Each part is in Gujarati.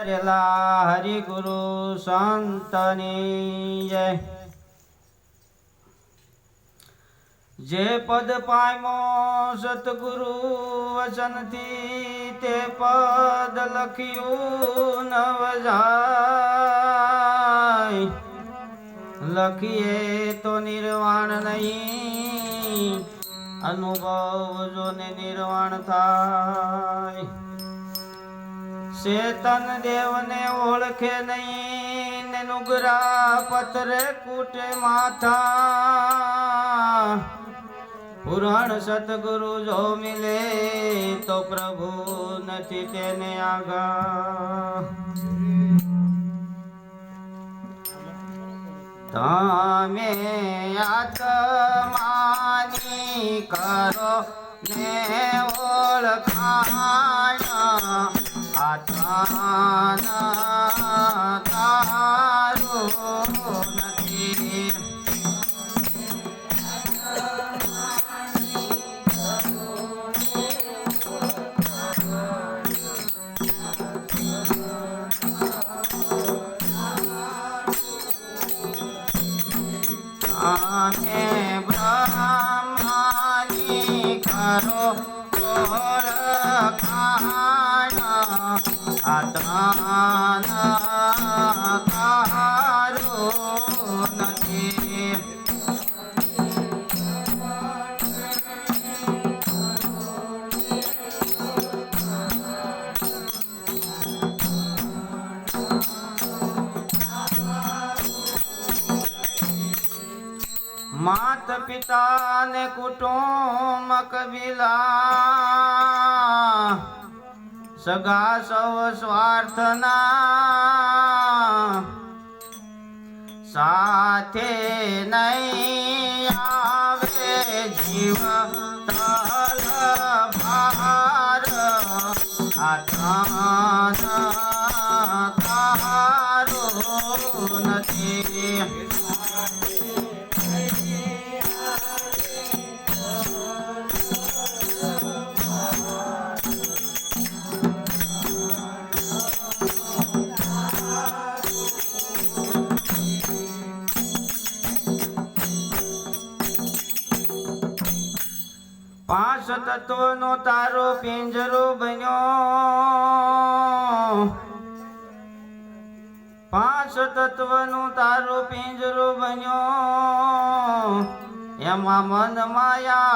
હરિ ગુરુ સંતની જય જે પદ પામ્યો સતગુરુ વચનથી તે પદ લખ્યું નવજાય લખીએ તો નિર્વાણ નહીં અનુભવ જો ને નિર્વાણ થાય શેતન દેવને ઓળખે નહીં, ને નુગરા પતરે કૂટે માથા. પુરાણ સતગુરુ જો મિલે, તો પ્રભુ નથી તેને આગા તમે આત્માની કરો ને ઓળખાણ. આત્માના તારું આત્માના તારું નથી માત પિતા ને કુટુંબ કબીલા. સગા સૌ સ્વાર્થના સાથે નહીં આવે જીવ તલ ભાર આત્માના પાંચ તત્વનો તારો પિંજરો બન્યો. પાંચ તત્વનો તારો પિંજરો બન્યો. એમાં મન માયા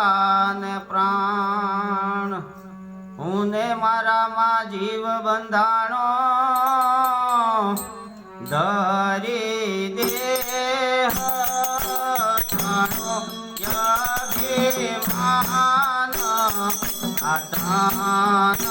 ને પ્રાણ. હું ને મારામાં જીવ બંધાણો. ધરી તારું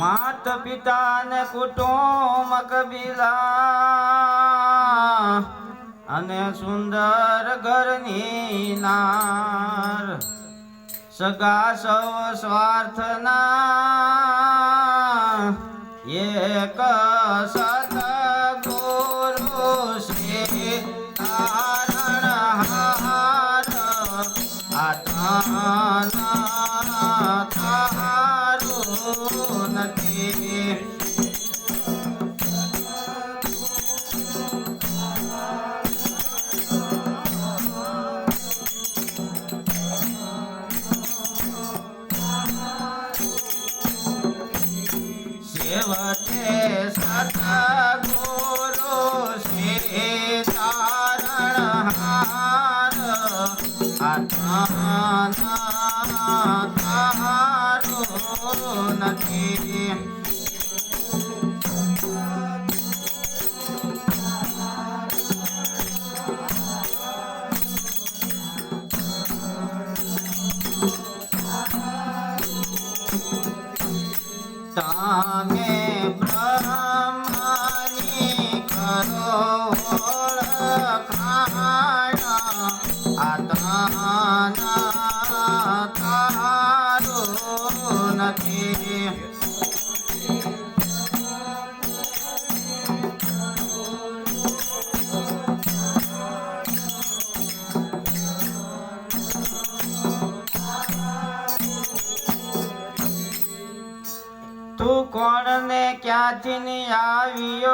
માત પિતા ને કુટુંબ કબીલા અને સુંદર ઘરની નાર. સગા સૌ સ્વાર્થના એક સતગુરુ આત્માના તારું નથી. તું કોણ ને ક્યાંથી આવ્યો?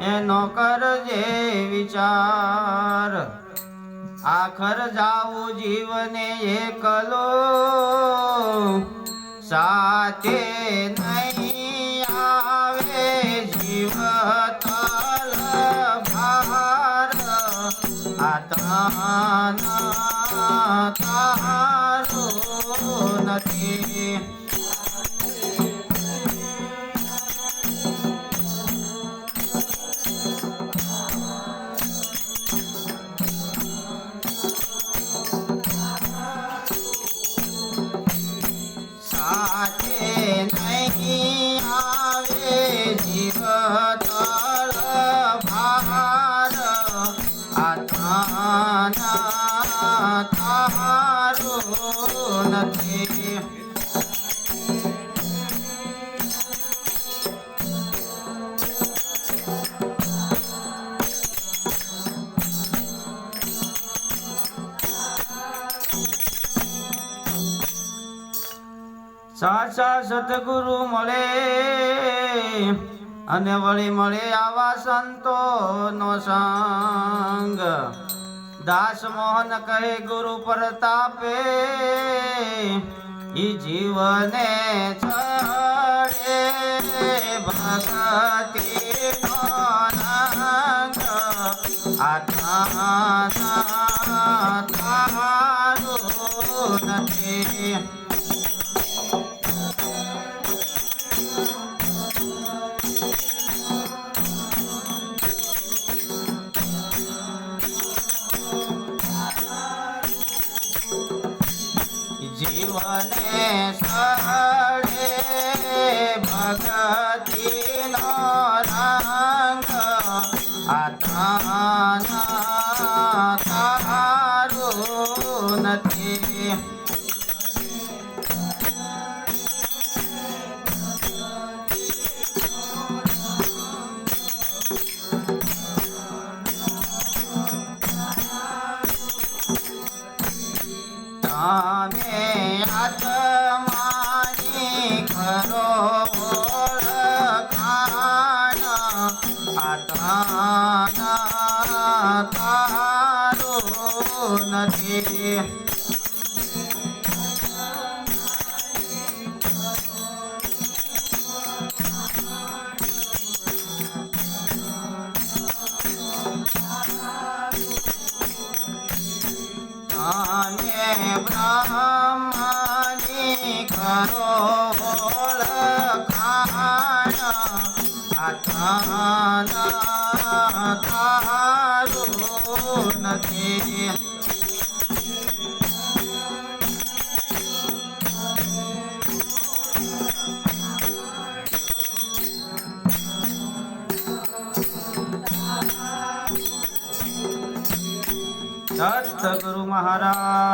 એનો કરજે વિચાર. આખર જાવું જીવને એકલો. સાથે નહીં સાચા સતગુરુ મળે અને વળી મળે આવા સંતો નો સંગ. દાસ મોહન કહે, ગુરુ પ્રતાપે, ઈ જીવને છડે, ભગતિ ભગતિ તારું નથી અને બ્રહ્માની કરો ઓળખાણ આત્માના સતગુરુ મહારાજની જય